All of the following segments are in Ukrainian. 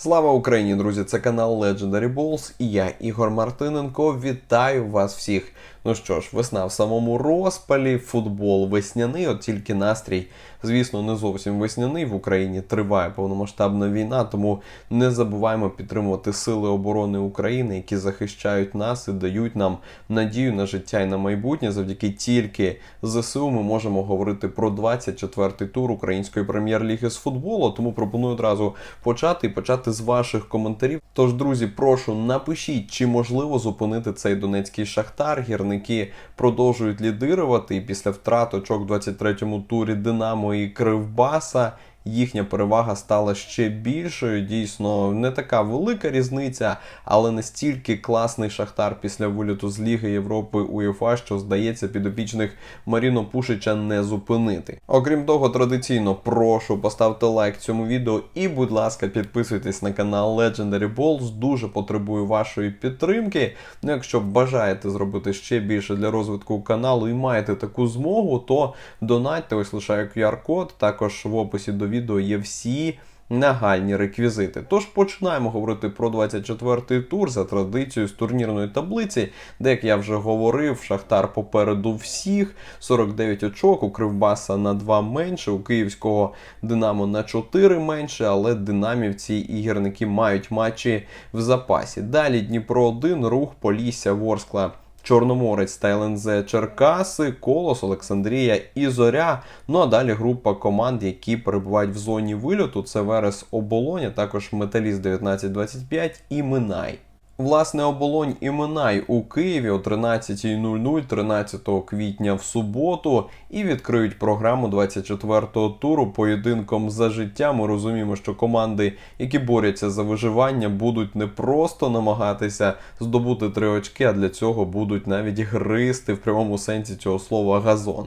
Слава Україні, друзі! Це канал Legendary Balls і я, Ігор Мартиненко. Вітаю вас всіх. Ну що ж, весна в самому розпалі, футбол весняний, от тільки настрій, звісно, не зовсім весняний. В Україні триває повномасштабна війна, тому не забуваємо підтримувати сили оборони України, які захищають нас і дають нам надію на життя і на майбутнє. Завдяки тільки ЗСУ ми можемо говорити про 24-й тур української прем'єр-ліги з футболу. Тому пропоную одразу почати і почати з ваших коментарів. Тож, друзі, прошу напишіть, чи можливо зупинити цей донецький шахтар. Гірники продовжують лідирувати і після втрат очок в 23-му турі Динамо і Кривбаса. Їхня перевага стала ще більшою. Дійсно, не така велика різниця, але настільки класний шахтар після виліту з Ліги Європи УЄФА, що здається, підопічних Маріно Пушича не зупинити. Окрім того, традиційно прошу поставте лайк цьому відео і, будь ласка, підписуйтесь на канал Legendary Balls. Дуже потребую вашої підтримки. Ну, якщо бажаєте зробити ще більше для розвитку каналу і маєте таку змогу, то донатьте, ось лишаю QR-код. Також в описі до відео є всі нагальні реквізити. Тож починаємо говорити про 24-й тур за традицією з турнірної таблиці, де, як я вже говорив, Шахтар попереду всіх, 49 очок, у Кривбаса на 2 менше, у Київського Динамо на 4 менше, але динамівці і гірники мають матчі в запасі. Далі Дніпро 1, рух, Полісся, Ворскла. Чорноморець та ЛНЗ Черкаси, Колос, Олександрія і Зоря. Ну а далі група команд, які перебувають в зоні вильоту. Це Верес Оболоня, також Металіст 1925 і Минай. Власне, оболонь і Минай у Києві о 13.00 13 квітня в суботу і відкриють програму 24-го туру поєдинком за життя. Ми розуміємо, що команди, які борються за виживання, будуть не просто намагатися здобути три очки, а для цього будуть навіть гристи в прямому сенсі цього слова газон.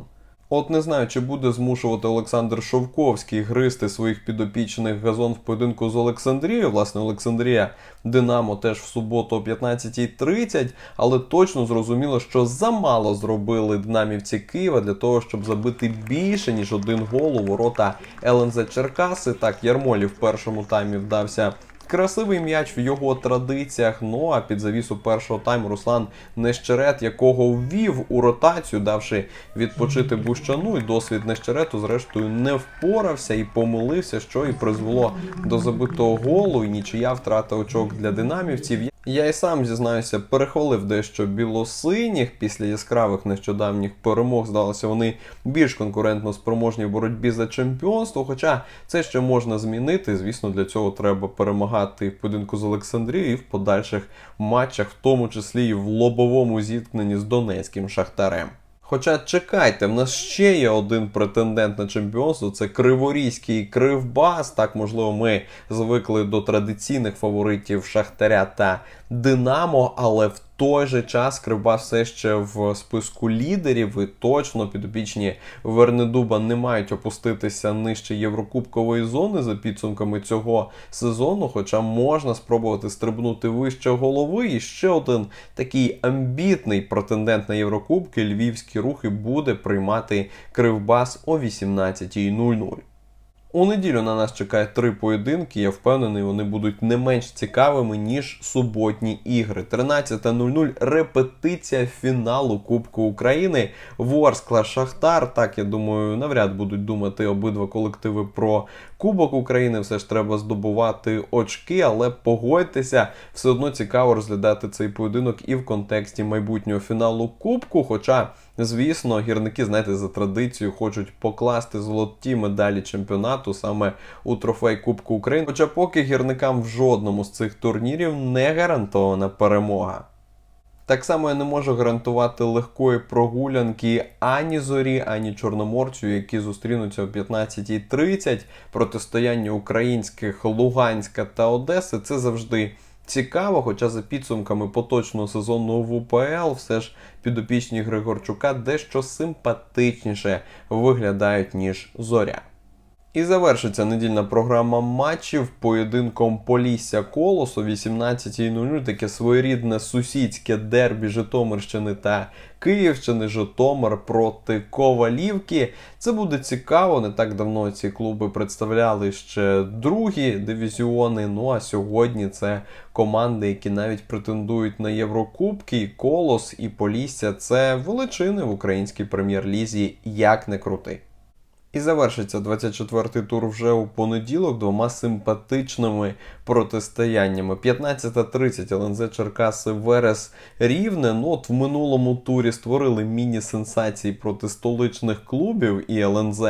От не знаю, чи буде змушувати Олександр Шовковський гризти своїх підопічних газон в поєдинку з Олександрією. Власне, Олександрія Динамо теж в суботу о 15.30, але точно зрозуміло, що замало зробили динамівці Києва для того, щоб забити більше, ніж один гол у ворота ЛНЗ Черкаси. Так, Ярмолі в першому таймі вдався. Красивий м'яч в його традиціях. Ну а під завісу першого тайму Руслан Нещерет, якого ввів у ротацію, давши відпочити Бущану, і досвід Нещерету, зрештою, не впорався і помилився, що і призвело до забитого голу. І нічия втрата очок для динамівців. Я і сам зізнаюся, перехвалив дещо білосиніх після яскравих нещодавніх перемог. Здалося, вони більш конкурентно спроможні в боротьбі за чемпіонство. Хоча це ще можна змінити. Звісно, для цього треба перемагати в поєдинку з Олександрією і в подальших матчах, в тому числі і в лобовому зіткненні з Донецьким шахтарем. Хоча чекайте, в нас ще є один претендент на чемпіонство. Це Криворізький Кривбас. Так, можливо, ми звикли до традиційних фаворитів Шахтаря та Динамо, але в той же час Кривбас все ще в списку лідерів і точно підопічні Вернедуба не мають опуститися нижче Єврокубкової зони за підсумками цього сезону. Хоча можна спробувати стрибнути вище голови. І ще один такий амбітний претендент на Єврокубки Львівські рухи буде приймати Кривбас о 18.00. У неділю на нас чекає три поєдинки. Я впевнений, вони будуть не менш цікавими, ніж суботні ігри. 13.00 репетиція фіналу Кубку України. Ворскла Шахтар. Так, я думаю, навряд будуть думати обидва колективи про Кубок України. Все ж треба здобувати очки, але погодьтеся, все одно цікаво розглядати цей поєдинок і в контексті майбутнього фіналу Кубку. Хоча. Звісно, гірники, знаєте, за традицією хочуть покласти золоті медалі чемпіонату саме у трофей Кубку України. Хоча поки гірникам в жодному з цих турнірів не гарантована перемога. Так само я не можу гарантувати легкої прогулянки ані зорі, ані чорноморцю, які зустрінуться о 15.30. Протистояння українських Луганська та Одеси це завжди цікаво, хоча за підсумками поточного сезону в УПЛ все ж підопічні Григорчука дещо симпатичніше виглядають, ніж зоря. І завершиться недільна програма матчів поєдинком Полісся Колос о 18.00. Таке своєрідне сусідське дербі Житомирщини та Київщини, Житомир проти Ковалівки. Це буде цікаво. Не так давно ці клуби представляли ще другі дивізіони. Ну а сьогодні це команди, які навіть претендують на Єврокубки. І Колос і Полісся це величини в українській прем'єр-лізі, як не крути. І завершиться 24-й тур вже у понеділок двома симпатичними протистояннями. 15.30 ЛНЗ Черкаси Верес Рівне. Ну от в минулому турі створили міні-сенсації проти столичних клубів і ЛНЗ,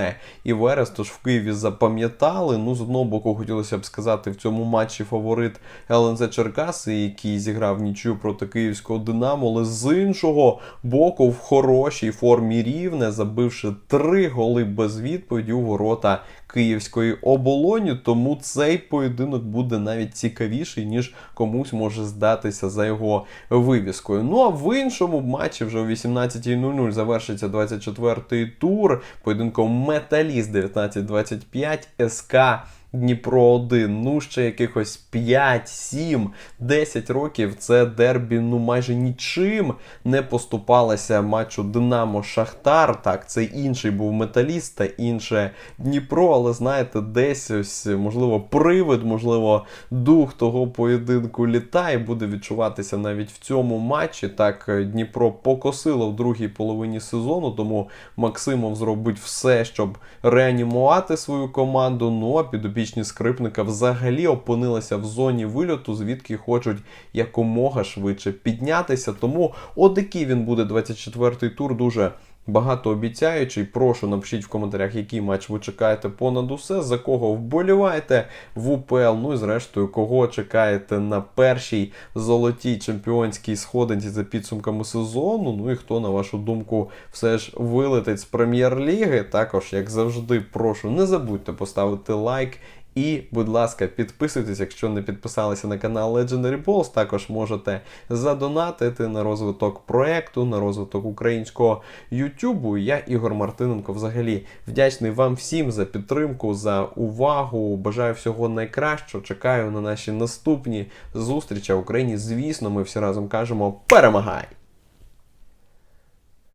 і Верес. Тож в Києві запам'ятали. Ну, з одного боку, хотілося б сказати, в цьому матчі фаворит ЛНЗ Черкаси, який зіграв нічию проти київського Динамо, але з іншого боку, в хорошій формі рівне, забивши три голи без відповіді у ворота київської оболоні. Тому цей поєдинок буде навіть цікавіший, ніж комусь може здатися за його вивіскою. Ну а в іншому матчі вже о 18.00 завершиться 24-й тур. Поєдинком Металіст 19-25 СК. Дніпро 1, ну ще якихось 5, 7, 10 років це дербі ну майже нічим не поступалося матчу Динамо Шахтар. Так, це інший був металіст та інше Дніпро, але знаєте, десь ось, можливо, привид, можливо, дух того поєдинку літає, буде відчуватися навіть в цьому матчі. Так, Дніпро покосило в другій половині сезону, тому Максимов зробить все, щоб реанімувати свою команду. Ну а підопічні скрипника взагалі опинилися в зоні вильоту, звідки хочуть якомога швидше піднятися. Тому отакий він буде 24-й тур. Дуже багатообіцяючий. Прошу напишіть в коментарях, який матч ви чекаєте понад усе, за кого вболіваєте в УПЛ. Ну і зрештою, кого чекаєте на першій золотій чемпіонській сходинці за підсумками сезону. Ну і хто, на вашу думку, все ж вилетить з прем'єр-ліги. Також, як завжди, прошу, не забудьте поставити лайк. І, будь ласка, підписуйтесь, якщо не підписалися на канал Legendary Balls. Також можете задонатити на розвиток проекту, на розвиток українського Ютубу. Я, Ігор Мартиненко, взагалі вдячний вам всім за підтримку, за увагу. Бажаю всього найкращого. Чекаю на наші наступні зустрічі в Україні. Звісно, ми всі разом кажемо: перемагай!